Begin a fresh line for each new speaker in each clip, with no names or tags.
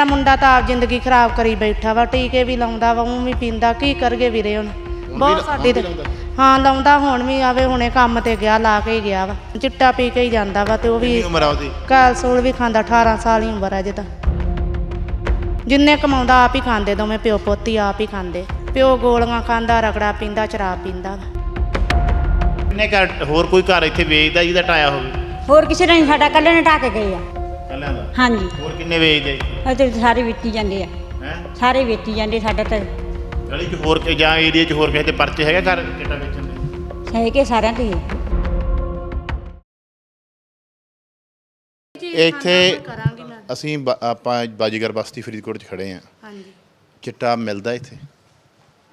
ਮੇਰਾ ਮੁੰਡਾ ਤਾਂ ਆਪ ਜ਼ਿੰਦਗੀ ਖਰਾਬ ਕਰੀ ਬੈਠਾ ਵਾ ਟੀਕੇ ਵੀ ਲਾਉਂਦਾ ਵਾ ਉਹ ਵੀ ਪੀਂਦਾ ਕੀ ਕਰਗੇ ਵੀਰੇ ਹੁਣ? ਬਹੁਤ ਸਾਡੀ ਤੇ ਹਾਂ ਲਾਉਂਦਾ ਹੁਣ ਵੀ ਆਵੇ ਹੁਣੇ ਕੰਮ ਤੇ ਗਿਆ ਲਾ ਕੇ ਹੀ ਗਿਆ ਵਾ। ਚਿੱਟਾ ਪੀ ਕੇ ਹੀ ਜਾਂਦਾ ਵਾ ਤੇ ਉਹ ਵੀ
ਉਮਰ ਆ ਉਹਦੀ?
ਕੈਲਸੋਲ ਵੀ ਖਾਂਦਾ 18 ਸਾਲ ਹੀ ਉਮਰ ਹੈ ਜੇ ਤਾਂ। ਜਿੰਨੇ ਕਮਾਉਂਦਾ ਆਪ ਹੀ ਖਾਂਦੇ ਦੋਵੇਂ ਪਿਓ ਪੋਤੀ ਆਪ ਹੀ ਖਾਂਦੇ। ਪਿਓ ਗੋਲੀਆਂ ਖਾਂਦਾ ਰਗੜਾ ਪੀਂਦਾ ਸ਼ਰਾਬ ਪੀਂਦਾ ਵਾ।
ਕਿੰਨੇ ਘਰ ਹੋਰ ਕੋਈ ਘਰ ਇੱਥੇ ਵੇਚਦਾ ਜਿਹਦਾ ਟਾਇਆ ਹੋਵੇ?
ਹੋਰ ਕਿਸੇ ਨੇ ਸਾਡਾ ਕੱਲੇ ਨੇ ਢਾਹ ਕੇ ਗਏ ਆ।
ਕੱਲਿਆਂ ਦਾ?
ਹਾਂਜੀ।
ਹੋਰ ਕਿੰਨੇ ਵੇਚਦੇ?
ਅਤੇ ਸਾਰੇ ਵੇਚੀ ਜਾਂਦੇ ਆ।
ਹੈ?
ਸਾਰੇ ਵੇਚੀ ਜਾਂਦੇ ਸਾਡਾ ਤਾਂ।
ਗਲੀ 'ਚ ਹੋਰ ਕਿ- ਜਾਂ ਏਰੀਆ 'ਚ ਹੋਰ ਕਿਸੇ ਦੇ ਪਰਚੇ ਹੈਗੇ ਘਰ ਚਿੱਟਾ ਵੇਚਣ ਦੇ?
ਹੈ ਕਿ ਸਾਰਿਆਂ ਤੇ ਹੀ ਆ।
ਇੱਥੇ ਅਸੀਂ ਬ- ਆਪਾਂ ਬਾਜੀਗਰ ਬਸਤੀ ਫਰੀਦਕੋਟ 'ਚ ਖੜੇ ਆ।
ਹਾਂਜੀ।
ਚਿੱਟਾ ਮਿਲਦਾ ਇੱਥੇ।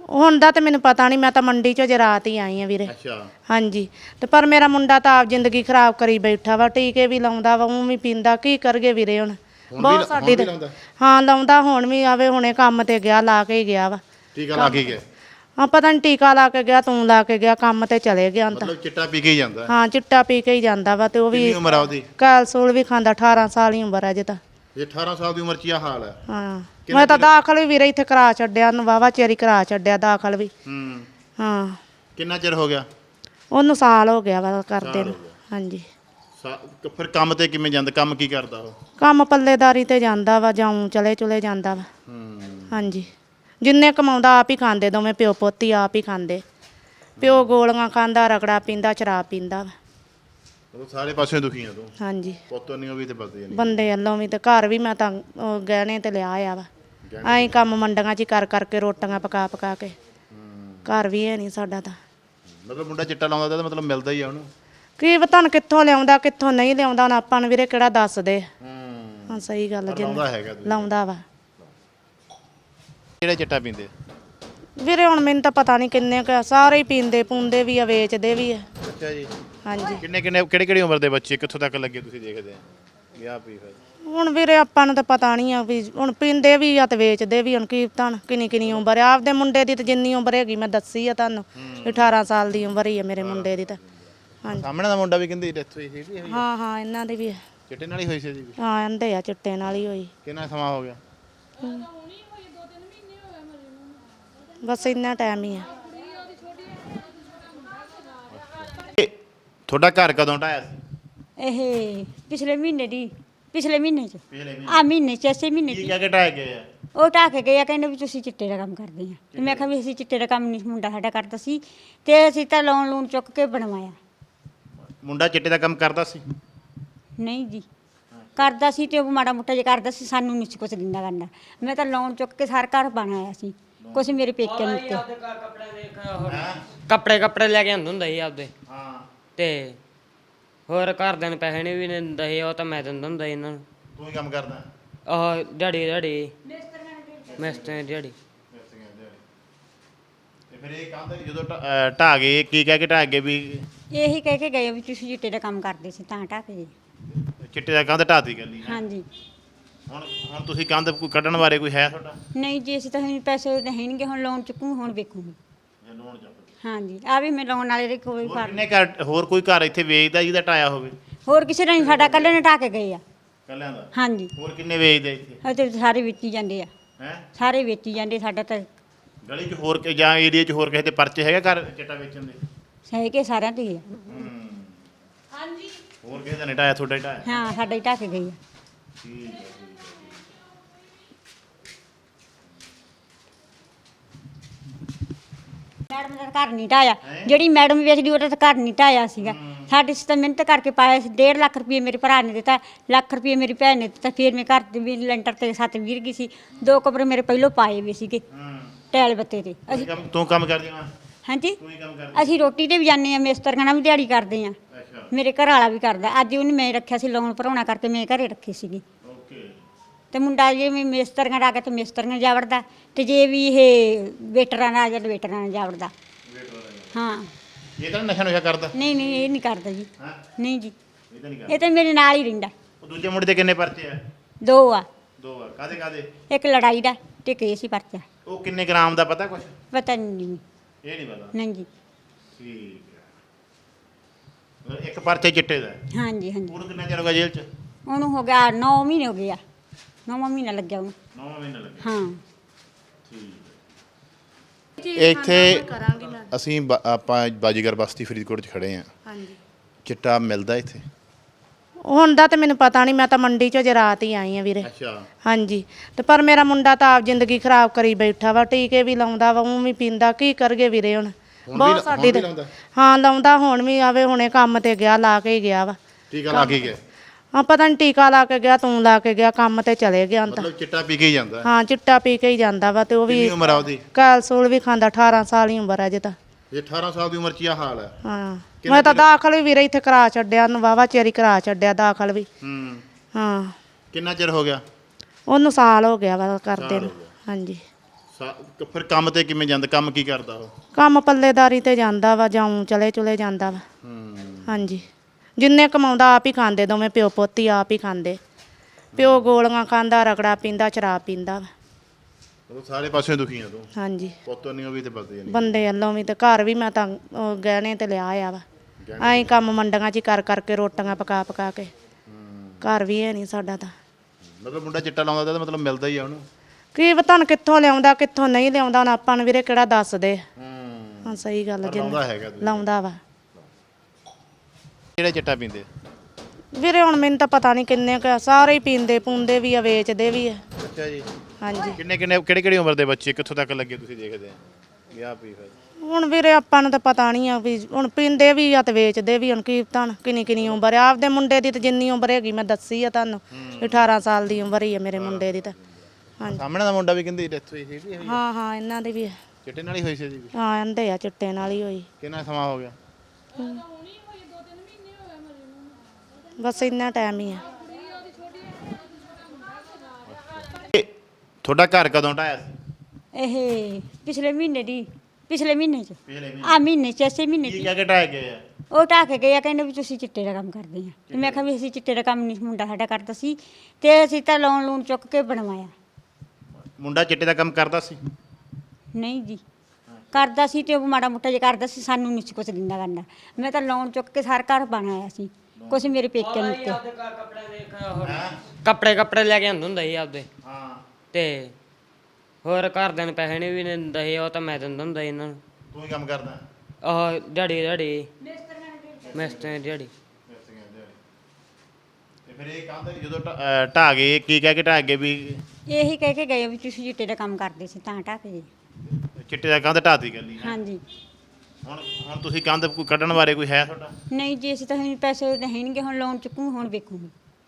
ਹੁਣ ਦਾ ਤੇ ਮੈਨੂੰ ਪਤਾ ਨਹੀਂ ਮੈਂ ਤਾਂ ਮੰਡੀ ਚੋਂ ਜੇ ਰਾਤ ਹੀ ਆਈ ਆ ਵੀਰੇ।
ਅੱਛਾ।
ਹਾਂਜੀ। ਤੇ ਪਰ ਮੇਰਾ ਮੁੰਡਾ ਤਾਂ ਆਪ ਜ਼ਿੰਦਗੀ ਖਰਾਬ ਕਰੀ ਬੈਠਾ ਵਾ ਟੀਕੇ ਵੀ ਲਾਉਂਦਾ ਵਾ ਉਹ ਵੀ ਪੀਂਦਾ ਕੀ ਕਰਗੇ ਵੀਰੇ ਹੁਣ? ਬਹੁਤ ਸਾਡੀ ਤੇ? ਹਾਂ ਲਾਉਂਦਾ ਹੁਣ ਵੀ ਆਵੇ ਹੁਣੇ ਕੰਮ ਤੇ ਗਿਆ ਲਾ ਕੇ ਹੀ ਗਿਆ ਵਾ।
ਟੀਕਾ ਲਾ ਕੇ ਗਿਆ?
ਆ ਪਤਾ ਨਹੀਂ ਟੀਕਾ ਲਾ ਕੇ ਗਿਆ ਤੂੰ ਲਾ ਕੇ ਗਿਆ ਕੰਮ ਤੇ ਚਲੇ ਗਿਆ ਹੁਣ ਤਾਂ।
ਮਤਲਬ ਚਿੱਟਾ ਪੀ ਕੇ ਹੀ ਜਾਂਦਾ?
ਹਾਂ ਚਿੱਟਾ ਪੀ ਕੇ ਹੀ ਜਾਂਦਾ ਵਾ ਤੇ ਉਹ
ਕਿੰਨੀ
ਵੀ
ਉਮਰ ਆ ਉਹਦੀ?
ਕੈਲਸੋਲ ਵੀ ਖਾਂਦਾ 18 ਸਾਲ ਹੀ ਉਮਰ ਹੈ ਜੇ ਤਾਂ।
ਇਹ 18 ਸਾਲ ਦੀ ਉਮਰ 'ਚ ਹੀ ਆ ਹਾਲ ਹੈ।
ਹਾਂ। ਮੈਂ ਤਾਂ ਦਾਖਲ ਵੀ ਵੀਰੇ ਇੱਥੇ ਕਰਾ ਛੱਡਿਆ ਨੂੰ ਵਾਵਾ ਚੇਰੀ ਕਰਾ ਛੱਡਿਆ ਦਾਖਲ ਵੀ।
ਹੂੰ।
ਹਾਂ।
ਕਿੰਨਾ ਚਿਰ ਹੋ ਗਿਆ?
ਉਹਨੂੰ ਸਾਲ ਹੋ ਗਿਆ ਵਾ ਕਰਦੇ ਨੂੰ। ਹਾਂਜੀ।
ਸਾ- ਫਿਰ ਕੰਮ ਤੇ ਕਿਵੇਂ ਜਾਂਦਾ? ਕੰਮ ਕੀ ਕਰਦਾ ਉਹ?
ਕੰਮ ਪੱਲੇਦਾਰੀ ਤੇ ਜਾਂਦਾ ਵਾ ਜਾਉਂ ਚਲੇ ਚੁਲੇ ਜਾਂਦਾ ਵਾ।
ਹੂੰ।
ਹਾਂਜੀ। ਜਿੰਨੇ ਕਮਾਉਂਦਾ ਆਪ ਹੀ ਖਾਂਦੇ ਦੋਵੇਂ ਪਿਓ ਪੋਤੀ ਆਪ ਹੀ ਖਾਂਦੇ। ਪਿਓ ਗੋਲੀਆਂ ਖਾਂਦਾ ਰਗੜਾ ਪੀਂਦਾ ਸ਼ਰਾਬ ਪੀਂਦਾ ਵਾ।
ਉਹ ਸਾਰੇ ਪਾਸੇ ਦੁਖੀ ਆ ਤੂੰ।
ਹਾਂਜੀ।
ਪੁੱਤ ਨਹੀਂ ਉਹ ਵੀ ਤੇ ਬਦਦੇ ਨਹੀਂ
ਬੰਦੇ ਵੱਲੋਂ ਵੀ ਤੇ ਘਰ ਵੀ ਮੈਂ ਤਾਂ ਉਹ ਗਹਿਣੇ ਤੇ ਲਿਆ ਆ ਵਾ। ਐਂ ਕੰਮ ਮੰਡੀਆਂ 'ਚ ਹੀ ਕਰ ਕਰਕੇ ਰੋਟੀਆਂ ਪਕਾ ਪਕਾ ਕੇ। ਘਰ ਵੀ ਹੈ ਨਹੀਂ ਸਾਡਾ ਤਾਂ।
ਮਤਲਬ ਮੁੰਡਾ ਚਿੱਟਾ ਲਾਉਂਦਾ ਤਾਂ ਮਤਲਬ ਮਿਲਦਾ ਹੀ ਆ ਉਹਨੂੰ।
ਕੀ ਪਤਾ ਹੁਣ ਕਿੱਥੋਂ ਲਿਆਉਂਦਾ ਕਿੱਥੋਂ ਨਹੀਂ ਲਿਆਉਂਦਾ ਹੁਣ ਆਪਾਂ ਨੂੰ ਵੀਰੇ ਕਿਹੜਾ ਦੱਸਦੇ।
ਹੂੰ।
ਹਾਂ ਸਹੀ ਗੱਲ ਜਿੰਨਾ
ਲਾਉਂਦਾ ਹੈਗਾ ਤੂੰ।
ਲਾਉਂਦਾ ਵਾ।
ਕਿਹੜਾ ਚਿੱਟਾ ਪੀਂਦੇ?
ਵੀਰੇ ਹੁਣ ਮੈਨੂੰ ਤਾਂ ਪਤਾ ਨਹੀਂ ਕਿੰਨੇ ਕੁ ਆ, ਸਾਰੇ ਹੀ ਪੀਂਦੇ ਪੂੰਦੇ ਵੀ ਆ ਵੇਚਦੇ ਵੀ ਆ।
ਅੱਛਾ ਜੀ।
ਹਾਂਜੀ।
ਕਿੰਨੇ ਕਿੰਨੇ ਕਿਹੜੇ ਕਿਹੜੀ ਉਮਰ ਦੇ ਬੱਚੇ? ਕਿੱਥੋਂ ਤੱਕ ਲੱਗੇ ਤੁਸੀਂ ਦੇਖਦੇ ਆ? ਵਿਆਹ ਪੀ ਫਿਰ
ਹੁਣ ਵੀਰੇ ਆਪਾਂ ਨੂੰ ਤਾਂ ਪਤਾ ਨਹੀਂ ਆ ਵੀ ਹੁਣ ਪੀਂਦੇ ਵੀ ਆ ਤੇ ਵੇਚਦੇ ਵੀ ਹੁਣ ਕੀ ਤਾਂ ਕਿੰਨੀ ਕਿੰਨੀ ਉਮਰ ਆ। ਆਪਦੇ ਮੁੰਡੇ ਦੀ ਤੇ ਜਿੰਨੀ ਉਮਰ ਹੈਗੀ ਮੈਂ ਦੱਸੀ ਆ ਤੁਹਾਨੂੰ। 18 ਸਾਲ ਦੀ ਉਮਰ ਹੀ ਆ ਮੇਰੇ ਮੁੰਡੇ ਦੀ ਤਾਂ। ਹਾਂਜੀ।
ਸਾਹਮਣੇ ਦਾ ਮੁੰਡਾ ਵੀ ਕਹਿੰਦੀ ਡੈਥ ਹੋਈ ਸੀ ਵੀ ਇਹੀ?
ਹਾਂ ਹਾਂ ਇਹਨਾਂ ਦੀ ਵੀ ਆ।
ਚਿੱਟੇ ਨਾਲ ਹੀ ਹੋਈ ਸੀ ਜੀ
ਹਾਂ ਆਂਦੇ ਆ ਚਿੱਟੇ ਨਾਲ ਹੀ ਹੋਈ।
ਕਿੰਨਾ ਸਮਾਂ ਹੋ ਗਿਆ?
ਬਸ ਇੰਨਾ ਟਾਈਮ ਹੀ ਆ
ਇਹ ਤੁਹਾਡਾ ਘਰ ਕਦੋਂ ਢਾਇਆ ਸੀ?
ਇਹ ਪਿਛਲੇ ਮਹੀਨੇ ਦੀ ਪਿਛਲੇ ਮਹੀਨੇ ਚ।
ਪਿਛਲੇ
ਆ ਮਹੀਨੇ ਚ ਇਸੇ ਮਹੀਨੇ
ਕੀ
ਚ।
ਕਹਿ ਕੇ ਢਾਏ ਗਏ ਆ?
ਉਹ ਢਾਹ ਕੇ ਗਏ ਆ ਕਹਿੰਦੇ ਵੀ ਤੁਸੀਂ ਚਿੱਟੇ ਦਾ ਕੰਮ ਕਰਦੇ ਆ। ਤੇ ਮੈਂ ਕਿਹਾ ਵੀ ਅਸੀਂ ਚਿੱਟੇ ਦਾ ਕੰਮ ਨਹੀਂ ਮੁੰਡਾ ਸਾਡਾ ਕਰਦਾ ਸੀ। ਤੇ ਅਸੀਂ ਤਾਂ ਲੋਨ ਲੂਨ ਚੁੱਕ ਕੇ ਬਣਵਾਇਆ।
ਮੁੰਡਾ ਚਿੱਟੇ ਦਾ ਕੰਮ ਕਰਦਾ ਸੀ?
ਨਹੀਂ ਜੀ। ਕਰਦਾ ਸੀ ਤੇ ਉਹ ਮਾੜਾ ਮੋਟਾ ਜਿਹਾ ਕਰਦਾ ਸੀ ਸਾਨੂੰ ਨਹੀਂ ਸੀ ਕੁਛ ਦਿੰਦਾ ਕਰਨਾ। ਮੈਂ ਤਾਂ ਲੋਨ ਚੁੱਕ ਕੇ ਸਾਰ ਘਰ ਬਣਾਇਆ ਸੀ। ਕੁਛ ਮੇਰੇ ਪੇਕੇ ਨੇ ਦਿੱਤੇ
ਕੱਪੜੇ ਕੱਪੜੇ ਲੈ ਕੇ ਆਉਂਦਾ ਹੁੰਦਾ ਸੀ ਆਪਦੇ।
ਹਾਂ।
ਤੇ ਹੋਰ ਘਰਦਿਆਂ ਨੂੰ ਪੈਸੇ ਨਹੀਂ ਵੀ ਦਿੰਦਾ ਸੀ ਉਹ ਤਾਂ ਮੈਂ ਦਿੰਦਾ ਹੁੰਦਾ ਸੀ ਇਹਨਾਂ ਨੂੰ।
ਤੂੰ ਹੀ ਕੰਮ ਕਰਦਾ?
ਉਹ ਦਿਹਾੜੀ ਦਿਹਾੜੀ ਮਿਸਤਰੀ ਦੀ ਦਿਹਾੜੀ
ਤੇ ਫਿਰ ਇਹ ਕੰਧ ਜਦੋਂ ਢਾ- ਅਹ ਢਾਹ ਗਏ ਕੀ ਕਹਿ ਕੇ ਢਾਹ ਗਏ ਵੀ
ਇਹੀ ਕਹਿ ਕੇ ਗਏ ਵੀ ਤੁਸੀਂ ਚਿੱਟੇ ਦਾ ਕੰਮ ਕਰਦੇ ਸੀ ਤਾਂ ਢਾਹ ਕੇ। ਗਏ
ਚਿੱਟੇ ਦਾ ਕੰਧ ਢਾਤੀ ਗੱਲੀ
ਹਾਂਜੀ।
ਹੁਣ ਹੁਣ ਤੁਸੀਂ ਕੰਧ ਕੋਈ ਕੱਢਣ ਬਾਰੇ ਕੋਈ ਹੈ ਤੁਹਾਡਾ?
ਨਹੀਂ ਜੀ ਅਸੀਂ ਤਾਂ ਹੁਣ ਪੈਸੇ ਦੇਣਗੇ ਹੁਣ ਲੋਨ ਚੁੱਕੂ ਹੁਣ ਵੇਖੂਗੀ।
ਜਾਂ ਲੋਨ ਚੱਕ
ਹਾਂਜੀ। ਆ ਵੀ ਮੈਂ ਲੋਨ ਵਾਲੇ ਦੇ ਕੋਈ
ਹੋਰ
ਫੜ
ਕਿੰਨੇ ਘਰ ਹੋਰ ਕੋਈ ਘਰ ਇੱਥੇ ਵੇਚਦਾ ਜਿਹਦਾ ਟਾਇਆ ਹੋਵੇ?
ਹੋਰ ਕਿਸੇ ਨੇ ਨੀ ਸਾਡਾ ਕੱਲੇ ਨੇ ਢਾਹ ਕੇ ਗਏ ਆ।
ਕੱਲਿਆਂ ਦਾ?
ਹਾਂਜੀ।
ਹੋਰ ਕਿੰਨੇ ਵੇਚਦੇ ਇੱਥੇ?
ਅਤੇ ਸਾਰੇ ਵੇਚੀ ਜਾਂਦੇ ਆ।
ਹੈ?
ਸਾਰੇ ਵੇਚੀ ਜਾਂਦੇ ਸਾਡਾ ਤਾਂ
ਗਲੀ 'ਚ ਹੋਰ ਕਿ- ਜਾਂ ਏਰੀਆ 'ਚ ਹੋਰ ਕਿਸੇ ਦੇ ਪਰਚੇ ਹੈਗੇ ਘਰ ਚਿੱਟਾ ਵੇਚਣ ਦੇ?
ਹੈ ਕਿ ਸਾਰਿਆਂ ਤੇ ਹੀ ਆ।
ਹਾਂਜੀ ਹੋਰ ਕਿਸੇ ਦਾ ਨਹੀਂ ਟਾਇਆ ਤੁਹਾਡਾ ਹੀ ਟਾਇਆ?
ਹਾਂ ਸਾਡਾ ਹੀ ਢਾਹ ਕੇ ਗਏ ਆ।
ਠੀਕ ਹੈ
ਮੈਡਮ ਦਾ ਘਰ ਨਹੀਂ ਢਾਇਆ। ਜਿਹੜੀ ਮੈਡਮ ਵੇਚਦੀ ਉਹਦਾ ਤਾਂ ਘਰ ਨਹੀਂ ਢਾਇਆ ਸੀਗਾ। ਸਾਡੇ ਸੇ ਤਾਂ ਮਿਹਨਤ ਕਰਕੇ ਪਾਇਆ ਸੀ। 1.5 ਲੱਖ ਰੁਪਏ ਮੇਰੇ ਭਰਾ ਨੇ ਦਿੱਤਾ। ਲੱਖ ਰੁਪਏ ਮੇਰੀ ਭੈਣ ਨੇ ਦਿੱਤਾ। ਫਿਰ ਮੈਂ ਘਰ ਦੇ ਵੀ ਲੈਂਟਰ ਤੇ ਸੱਤ ਵੀਰ ਗਈ ਸੀ। ਦੋ ਕਮਰੇ ਮੇਰੇ ਪਹਿਲੋਂ ਪਾਏ ਵੀ ਸੀਗੇ ਟੈਲ ਬੱਤੇ ਤੇ। ਅਸੀਂ
ਕੰਮ ਤੂੰ ਕੰਮ ਕਰਦੀ ਹਾਂ
ਹਾਂਜੀ?
ਤੂੰ ਹੀ ਕੰਮ ਕਰਦੀ
ਅਸੀਂ ਰੋਟੀ ਤੇ ਵੀ ਜਾਂਦੇ ਆ ਮਿਸਤਰੀਆਂ ਨਾਲ ਵੀ ਦਿਹਾੜੀ ਕਰਦੇ ਆ।
ਅੱਛਾ।
ਮੇਰੇ ਘਰ ਵਾਲਾ ਵੀ ਕਰਦਾ। ਅੱਜ ਉਹਨੇ ਮੈਂ ਰੱਖਿਆ ਸੀ ਲੋਨ ਭਰਾਉਣਾ ਕਰਕੇ ਮੈਂ ਘਰੇ ਰੱਖੀ ਸੀਗੀ। ਤੇ ਮੁੰਡਾ ਜੇ ਵੀ ਮਿਸਤਰੀਆਂ ਦਾ ਕੇ ਤੇ ਮਿਸਤਰੀਆਂ ਜਾ ਵੜਦਾ ਤੇ ਜੇ ਵੀ ਇਹ ਵੇਟਰਾਂ ਨਾਲ ਜਾ ਵੇਟਰਾਂ ਨਾਲ ਜਾ ਵੜਦਾ ਹਾਂ।
ਇਹ ਤਾਂ ਨਸ਼ਾ ਨੁਸ਼ਾ ਕਰਦਾ?
ਨਹੀਂ ਨਹੀਂ ਇਹ ਨਹੀਂ ਕਰਦਾ ਜੀ।
ਹਾਂ।
ਨਹੀਂ ਜੀ।
ਇਹ ਤਾਂ ਨਹੀਂ ਕਰਦਾ।
ਇਹ ਤਾਂ ਮੇਰੇ ਨਾਲ ਹੀ ਰਹਿੰਦਾ।
ਉਹ ਦੂਜੇ ਮੁੰਡੇ ਦੇ ਕਿੰਨੇ ਪਰਚੇ ਆ?
ਦੋ ਆ।
ਦੋ ਆ। ਕਾਦੇ ਕਾਦੇ
ਇੱਕ ਲੜਾਈ ਦਾ ਤੇ ਕੇਸ ਹੀ ਪਰਚਾ।
ਉਹ ਕਿੰਨੇ ਗ੍ਰਾਮ ਦਾ ਪਤਾ ਕੁਛ?
ਪਤਾ ਨਹੀਂ
ਇਹ ਨਹੀਂ ਪਤਾ।
ਨਹੀਂ ਜੀ।
ਠੀਕ ਹੈ ਮਤਲਬ ਇੱਕ ਪਰਚੇ ਚਿੱਟੇ ਦਾ।
ਹਾਂਜੀ ਹਾਂਜੀ।
ਉਹਨੂੰ ਕਿੰਨਾ ਚਿਰ ਹੋ ਗਿਆ ਜੇਲ੍ਹ 'ਚ?
ਉਹਨੂੰ ਹੋ ਗਿਆ 9 ਮਹੀਨੇ ਹੋ ਗਏ ਆ। ਨੌਵਾਂ ਮਹੀਨਾ ਲੱਗਿਆ ਉਹਨੂੰ
9 ਮਹੀਨੇ ਲੱਗੇ
ਹਾਂ।
ਇੱਥੇ
ਕਰਾਂਗੀ ਮੈਂ
ਅਸੀਂ ਬ- ਆਪਾਂ ਬਾਜੀਗਰ ਬਸਤੀ ਫਰੀਦਕੋਟ 'ਚ ਖੜੇ ਆ।
ਹਾਂਜੀ।
ਚਿੱਟਾ ਮਿਲਦਾ ਇੱਥੇ?
ਹੁਣ ਦਾ ਤੇ ਮੈਨੂੰ ਪਤਾ ਨਹੀਂ ਮੈਂ ਤਾਂ ਮੰਡੀ ਚੋਂ ਜੇ ਰਾਤ ਹੀ ਆਈ ਆ ਵੀਰੇ।
ਅੱਛਾ।
ਹਾਂਜੀ। ਤੇ ਪਰ ਮੇਰਾ ਮੁੰਡਾ ਤਾਂ ਆਪ ਜ਼ਿੰਦਗੀ ਖਰਾਬ ਕਰੀ ਬੈਠਾ ਵਾ ਟੀਕੇ ਵੀ ਲਾਉਂਦਾ ਵਾ ਉਹ ਵੀ ਪੀਂਦਾ ਕੀ ਕਰਗੇ ਵੀਰੇ ਹੁਣ?
ਹੁਣ
ਬਹੁਤ ਸਾਡੀ
ਹੁਣ ਵੀ
ਤੇ-
ਲਾਉਂਦਾ?
ਹਾਂ ਲਾਉਂਦਾ ਹੁਣ ਵੀ ਆਵੇ ਹੁਣੇ ਕੰਮ ਤੇ ਗਿਆ ਲਾ ਕੇ ਹੀ ਗਿਆ ਵਾ।
ਟੀਕਾ ਲਾ ਕੇ ਗਿਆ।
ਹਾਂ ਪਤਾ ਨਹੀਂ ਟੀਕਾ ਲਾ ਕੇ ਗਿਆ ਤੂੰ ਲਾ ਕੇ ਗਿਆ ਕੰਮ ਤੇ ਚਲੇ ਗਿਆ ਹੁਣ ਤਾਂ।
ਮਤਲਬ ਚਿੱਟਾ ਪੀ ਕੇ ਹੀ ਜਾਂਦਾ
ਹਾਂ। ਚਿੱਟਾ ਪੀ ਕੇ ਹੀ ਜਾਂਦਾ ਵਾ ਤੇ ਉਹ
ਕਿੰਨੀ
ਵੀ
ਉਮਰ ਆ ਉਹਦੀ?
ਕੈਲਸੂਲ ਵੀ ਖਾਂਦਾ 18 ਸਾਲ ਹੀ ਉਮਰ ਹੈ ਜੇ ਤਾਂ।
ਇਹ 18 ਸਾਲ ਦੀ ਉਮਰ 'ਚ ਇਹ ਹਾਲ ਹੈ।
ਹਾਂ
ਕਿੰਨਾ
ਮੈਂ ਤਾਂ
ਕਿਲੋ-
ਦਾਖਲ ਵੀ ਵੀਰੇ ਇੱਥੇ ਕਰਾ ਛੱਡਿਆ ਨੂੰ ਵਾਵਾ ਚੇਰੀ ਕਰਾ ਛੱਡਿਆ ਦਾਖਲ ਵੀ।
ਹੂੰ।
ਹਾਂ।
ਕਿੰਨਾ ਚਿਰ ਹੋ ਗਿਆ?
ਉਹਨੂੰ ਸਾਲ ਹੋ ਗਿਆ ਵਾ ਕਰਦੇ
ਸਾਲ
ਨੂੰ
ਹੋ ਗਿਆ।
ਹਾਂਜੀ।
ਸਾ- ਫਿਰ ਕੰਮ ਤੇ ਕਿਵੇਂ ਜਾਂਦਾ? ਕੰਮ ਕੀ ਕਰਦਾ ਉਹ?
ਕੰਮ ਪੱਲੇਦਾਰੀ ਤੇ ਜਾਂਦਾ ਵਾ ਜਾਉਂ ਚਲੇ ਚੁਲੇ ਜਾਂਦਾ ਵਾ।
ਹੂੰ।
ਹਾਂਜੀ। ਜਿੰਨੇ ਕਮਾਉਂਦਾ ਆਪ ਹੀ ਖਾਂਦੇ ਦੋਵੇਂ ਪਿਓ ਪੋਤੀ ਆਪ ਹੀ ਖਾਂਦੇ। ਪਿਓ ਗੋਲੀਆਂ ਖਾਂਦਾ ਰਗੜਾ ਪੀਂਦਾ ਸ਼ਰਾਬ ਪੀਂਦਾ।
ਉਹ ਸਾਰੇ ਪਾਸੇ ਦੁਖੀ ਆ ਤੂੰ?
ਹਾਂਜੀ।
ਪੁੱਤ ਨਹੀਂ ਉਹ ਵੀ ਤੇ ਬਸਦੇ ਨਹੀਂ।
ਬੰਦੇ ਵੱਲੋਂ ਵੀ ਤੇ ਘਰ ਵੀ ਮੈਂ ਤਾਂ ਉਹ ਗਹਿਣੇ ਤੇ ਲਿਆ ਆ ਵਾ। ਐਂ ਕੰਮ ਮੰਡੀਆਂ 'ਚ ਹੀ ਕਰ ਕਰਕੇ ਰੋਟੀਆਂ ਪਕਾ ਪਕਾ ਕੇ। ਘਰ ਵੀ ਹੈ ਨਹੀਂ ਸਾਡਾ ਤਾਂ।
ਮਤਲਬ ਮੁੰਡਾ ਚਿੱਟਾ ਲਾਉਂਦਾ ਤਾਂ ਮਤਲਬ ਮਿਲਦਾ ਹੀ ਆ ਉਹਨੂੰ।
ਕੀ ਪਤਾ ਨੀ ਕਿੱਥੋਂ ਲਿਆਉਂਦਾ ਕਿੱਥੋਂ ਨਹੀਂ ਲਿਆਉਂਦਾ ਹੁਣ ਆਪਾਂ ਨੂੰ ਵੀਰੇ ਕਿਹੜਾ ਦੱਸਦੇ।
ਹੂੰ।
ਹਾਂ ਸਹੀ ਗੱਲ
ਲਾਉਂਦਾ ਹੈਗਾ ਤੂੰ।
ਲਾਉਂਦਾ ਵਾ।
ਕਿਹੜਾ ਚਿੱਟਾ ਪੀਂਦੇ?
ਵੀਰੇ ਹੁਣ ਮੈਨੂੰ ਤਾਂ ਪਤਾ ਨਹੀਂ ਕਿੰਨੇ ਕੁ ਆ, ਸਾਰੇ ਹੀ ਪੀਂਦੇ ਪੂੰਦੇ ਵੀ ਆ ਵੇਚਦੇ ਵੀ ਆ।
ਅੱਛਾ ਜੀ।
ਹਾਂਜੀ।
ਕਿੰਨੇ ਕਿੰਨੇ ਕਿਹੜੇ ਕਿਹੜੀ ਉਮਰ ਦੇ ਬੱਚੇ? ਕਿੱਥੋਂ ਤੱਕ ਲੱਗੇ ਤੁਸੀਂ ਦੇਖਦੇ? ਆ ਵਿਆਹ ਪੀ ਫਿਰ।
ਹੁਣ ਵੀਰੇ ਆਪਾਂ ਨੂੰ ਤਾਂ ਪਤਾ ਨਹੀਂ ਆ ਵੀ ਹੁਣ ਪੀਂਦੇ ਵੀ ਆ ਤੇ ਵੇਚਦੇ ਵੀ ਹੁਣ ਕੀ ਤਾਂ ਕਿੰਨੀ ਕਿੰਨੀ ਉਮਰ ਆ? ਆਪਦੇ ਮੁੰਡੇ ਦੀ ਤੇ ਜਿੰਨੀ ਉਮਰ ਹੈਗੀ ਮੈਂ ਦੱਸੀ ਆ ਤੁਹਾਨੂੰ। 18 ਸਾਲ ਦੀ ਉਮਰ ਹੀ ਆ ਮੇਰੇ ਮੁੰਡੇ ਦੀ ਤਾਂ। ਹਾਂਜੀ।
ਸਾਹਮਣੇ ਦਾ ਮੁੰਡਾ ਵੀ ਕਹਿੰਦੀ ਡੈਥ ਹੋਈ ਸੀ ਵੀ
ਹਾਂ ਹਾਂ ਇਹਨਾਂ ਦੀ ਵੀ ਆ।
ਚਿੱਟੇ ਨਾਲ ਹੀ ਹੋਈ ਸੀ ਇਹਦੀ ਵੀ।
ਹਾਂ ਆਂਦੇ ਆ ਚਿੱਟੇ ਨਾਲ ਹੀ ਹੋਈ।
ਕਿੰਨਾ ਸਮਾਂ ਹੋ ਗਿਆ?
ਬਸ ਇੰਨਾ ਟਾਈਮ ਹੀ ਆ।
ਇਹ ਤੁਹਾਡਾ ਘਰ ਕਦੋਂ ਢਾਇਆ ਸੀ?
ਇਹ ਪਿਛਲੇ ਮਹੀਨੇ ਦੀ ਪਿਛਲੇ ਮਹੀਨੇ ਚ।
ਪਿਛਲੇ
ਆ ਮਹੀਨੇ ਚ ਇਸੇ ਮਹੀਨੇ
ਕੀ
ਚ।
ਕਹਿ ਕੇ ਢਾਇਆ ਗਏ ਆ?
ਉਹ ਢਾਹ ਕੇ ਗਏ ਆ ਕਹਿੰਦੇ ਵੀ ਤੁਸੀਂ ਚਿੱਟੇ ਦਾ ਕੰਮ ਕਰਦੇ ਆ। ਤੇ ਮੈਂ ਕਿਹਾ ਵੀ ਅਸੀਂ ਚਿੱਟੇ ਦਾ ਕੰਮ ਨਹੀਂ ਮੁੰਡਾ ਸਾਡਾ ਕਰਦਾ ਸੀ। ਤੇ ਅਸੀਂ ਤਾਂ ਲੋਨ ਲੂਨ ਚੁੱਕ ਕੇ ਬਣਵਾਇਆ।
ਮੁੰਡਾ ਚਿੱਟੇ ਦਾ ਕੰਮ ਕਰਦਾ ਸੀ?
ਨਹੀਂ ਜੀ। ਕਰਦਾ ਸੀ ਤੇ ਉਹ ਮਾੜਾ ਮੋਟਾ ਜੇ ਕਰਦਾ ਸੀ ਸਾਨੂੰ ਨਹੀਂ ਸੀ ਕੁਛ ਦਿੰਦਾ ਕਰਨਾ। ਮੈਂ ਤਾਂ ਲੋਨ ਚੁੱਕ ਕੇ ਸਾਰ ਘਰ ਬਣਾਇਆ ਸੀ। ਕੁਛ ਮੇਰੇ ਪੇਕੇ ਨੂੰ
ਕ- ਕੱਪੜੇ ਕੱਪੜੇ ਲੈ ਕੇ ਆਂਦਾ ਹੁੰਦਾ ਸੀ ਆਪਦੇ।
ਹਾਂ।
ਤੇ ਹੋਰ ਘਰਦਿਆਂ ਨੂੰ ਪੈਸੇ ਨਹੀਂ ਵੀ ਨਹੀਂ ਦਿੰਦਾ ਸੀ ਉਹ ਤਾਂ ਮੈਂ ਦਿੰਦਾ ਹੁੰਦਾ ਸੀ ਇਹਨਾਂ ਨੂੰ।
ਤੂੰ ਹੀ ਕੰਮ ਕਰਦਾ?
ਉਹ ਦਿਹਾੜੀ ਦਿਹਾੜੀ ਮਿਸਤਰੀ ਦਿਹਾੜੀ
ਤੇ ਫਿਰ ਇਹ ਕੰਧ ਜਦੋਂ ਢ- ਅਹ ਢਾਹ ਗਏ ਕੀ ਕਹਿ ਕੇ ਢਾਹ ਗਏ ਵੀ
ਇਹੀ ਕਹਿ ਕੇ ਗਏ ਵੀ ਤੁਸੀਂ ਚਿੱਟੇ ਦਾ ਕੰਮ ਕਰਦੇ ਸੀ ਤਾਂ ਢਾਹ ਕੇ ਗਏ।
ਚਿੱਟੇ ਦਾ ਕੰਧ ਢਾਤੀ ਗੱਲੀ
ਹਾਂਜੀ।
ਹੁਣ ਹੁਣ ਤੁਸੀਂ ਕੰਧ ਕੋਈ ਕੱਢਣ ਬਾਰੇ ਕੋਈ ਹੈ ਤੁਹਾਡਾ?
ਨਹੀਂ ਜੀ ਅਸੀਂ ਤਾਂ ਹੁਣ ਪੈਸੇ ਨਹੀਂਗੇ ਹੁਣ ਲੋਨ ਚੁੱਕੂ ਹੁਣ ਵੇਖੂਗੀ।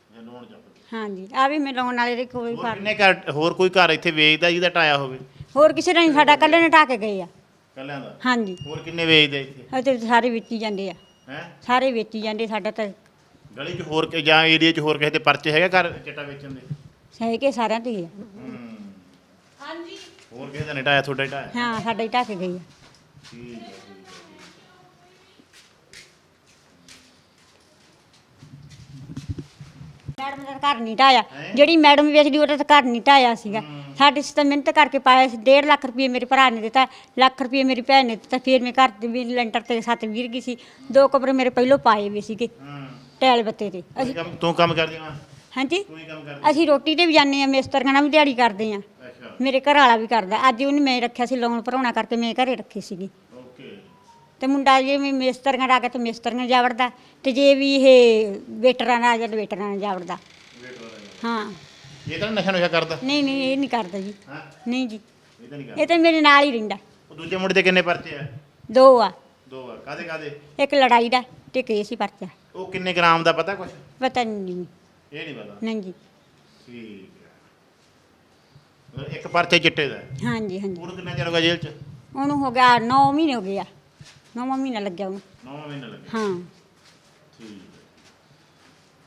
ਜੇ ਲੋਨ ਚੱਕ
ਹਾਂਜੀ ਆ ਵੀ ਮੈਂ ਲੋਨ ਵਾਲੇ ਦੇ ਕੋਈ
ਹੋਰ ਕਿੰਨੇ ਘਰ ਹੋਰ ਕੋਈ ਘਰ ਇੱਥੇ ਵੇਚਦਾ ਜਿਹਦਾ ਢਾਇਆ ਹੋਵੇ?
ਹੋਰ ਕਿਸੇ ਦਾ ਨਹੀਂ ਸਾਡਾ ਕੱਲੇ ਨੇ ਢਾਹ ਕੇ ਗਏ ਆ।
ਕੱਲਿਆਂ ਦਾ?
ਹਾਂਜੀ।
ਹੋਰ ਕਿੰਨੇ ਵੇਚਦੇ ਇੱਥੇ?
ਅਤੇ ਸਾਰੇ ਵੇਚੀ ਜਾਂਦੇ ਆ।
ਹੈ?
ਸਾਰੇ ਵੇਚੀ ਜਾਂਦੇ ਸਾਡਾ ਤਾਂ
ਗਲੀ 'ਚ ਹੋਰ ਕਿ ਜਾਂ ਏਰੀਆ 'ਚ ਹੋਰ ਕਿਸੇ ਦੇ ਪਰਚੇ ਹੈਗੇ ਘਰ ਚਿੱਟਾ ਵੇਚਣ ਦੇ?
ਸਹੀ ਕੇ ਸਾਰਿਆਂ ਤੇ ਹੀ ਆ।
ਹਾਂਜੀ ਹੋਰ ਕਿਸੇ ਦਾ ਨਹੀਂ ਢਾਇਆ ਤੁਹਾਡਾ ਹੀ ਢਾਇਆ
ਹਾਂ ਸਾਡਾ ਹੀ ਢਾਹ ਕੇ ਗਏ ਆ।
ਠੀਕ ਹੈ
ਮੈਡਮ ਦਾ ਤਾਂ ਘਰ ਨਹੀਂ ਢਾਇਆ। ਜਿਹੜੀ ਮੈਡਮ ਵੇਚਦੀ ਉਹਦਾ ਤਾਂ ਘਰ ਨਹੀਂ ਢਾਇਆ ਸੀਗਾ। ਸਾਡੇ ਸੀ ਤਾਂ ਮਿਹਨਤ ਕਰਕੇ ਪਾਇਆ ਸੀ। 1.5 ਲੱਖ ਰੁਪਏ ਮੇਰੇ ਭਰਾ ਨੇ ਦਿੱਤਾ ਲੱਖ ਰੁਪਏ ਮੇਰੀ ਭੈਣ ਨੇ ਦਿੱਤਾ। ਫਿਰ ਮੈਂ ਘਰ ਦੇ ਵੀ ਲੈਂਟਰ ਤੇ ਸੱਤ ਵੀਰ ਗਈ ਸੀ। ਦੋ ਕਮਰੇ ਮੇਰੇ ਪਹਿਲੋਂ ਪਾਏ ਵੀ ਸੀਗੇ ਟੈਲ ਬੱਤੇ ਤੇ। ਅਸੀਂ
ਕੰਮ ਤੂੰ ਕੰਮ ਕਰਦੀ ਹਾਂ
ਹਾਂਜੀ?
ਤੂੰ ਹੀ ਕੰਮ ਕਰਦੀ
ਅਸੀਂ ਰੋਟੀ ਤੇ ਵੀ ਜਾਂਦੇ ਆ ਮਿਸਤਰੀਆਂ ਨਾਲ ਵੀ ਦਿਹਾੜੀ ਕਰਦੇ ਆ।
ਅੱਛਾ।
ਮੇਰੇ ਘਰ ਵਾਲਾ ਵੀ ਕਰਦਾ। ਅੱਜ ਉਹਨੇ ਮੈਂ ਰੱਖਿਆ ਸੀ ਲੋਨ ਭਰਾਉਣਾ ਕਰਕੇ ਮੈਂ ਘਰੇ ਰੱਖੀ ਸੀਗੀ। ਤੇ ਮੁੰਡਾ ਜੇ ਵੀ ਮਿਸਤਰੀਆਂ ਦਾ ਕੇ ਤੇ ਮਿਸਤਰੀਆਂ ਜਾ ਵੜਦਾ ਤੇ ਜੇ ਵੀ ਇਹ ਵੇਟਰਾਂ ਆ ਜਾ ਵੇਟਰਾਂ ਨਾਲ ਜਾ ਵੜਦਾ ਹਾਂ।
ਇਹ ਤਾਂ ਨਸ਼ਾ ਨੁਸ਼ਾ ਕਰਦਾ?
ਨਹੀਂ ਨਹੀਂ ਇਹ ਨਹੀਂ ਕਰਦਾ ਜੀ।
ਹਾਂ।
ਨਹੀਂ ਜੀ।
ਇਹ ਤਾਂ ਨਹੀਂ ਕਰਦਾ।
ਇਹ ਤਾਂ ਮੇਰੇ ਨਾਲ ਹੀ ਰਹਿੰਦਾ।
ਉਹ ਦੂਜੇ ਮੁੰਡੇ ਦੇ ਕਿੰਨੇ ਪਰਚੇ ਆ?
ਦੋ ਆ।
ਦੋ ਆ। ਕਾਦੇ ਕਾਦੇ
ਇੱਕ ਲੜਾਈ ਦਾ ਤੇ ਕੇਸ ਹੀ ਪਰਚਾ।
ਉਹ ਕਿੰਨੇ ਗ੍ਰਾਮ ਦਾ ਪਤਾ ਕੁਛ?
ਪਤਾ ਨਹੀਂ
ਇਹ ਨਹੀਂ ਪਤਾ।
ਨਹੀਂ ਜੀ।
ਠੀਕ ਹੈ ਇੱਕ ਪਰਚੇ ਚਿੱਟੇ ਦਾ।
ਹਾਂਜੀ ਹਾਂਜੀ।
ਉਹਨੂੰ ਕਿੰਨਾ ਚਿਰ ਹੋ ਗਿਆ ਜੇਲ੍ਹ 'ਚ?
ਉਹਨੂੰ ਹੋ ਗਿਆ 9 ਮਹੀਨੇ ਹੋ ਗਏ ਆ। 9 ਮਹੀਨਾ ਲੱਗਿਆ ਉਹਨੂੰ
9 ਮਹੀਨੇ ਲੱਗੇ
ਹਾਂ।
ਠੀਕ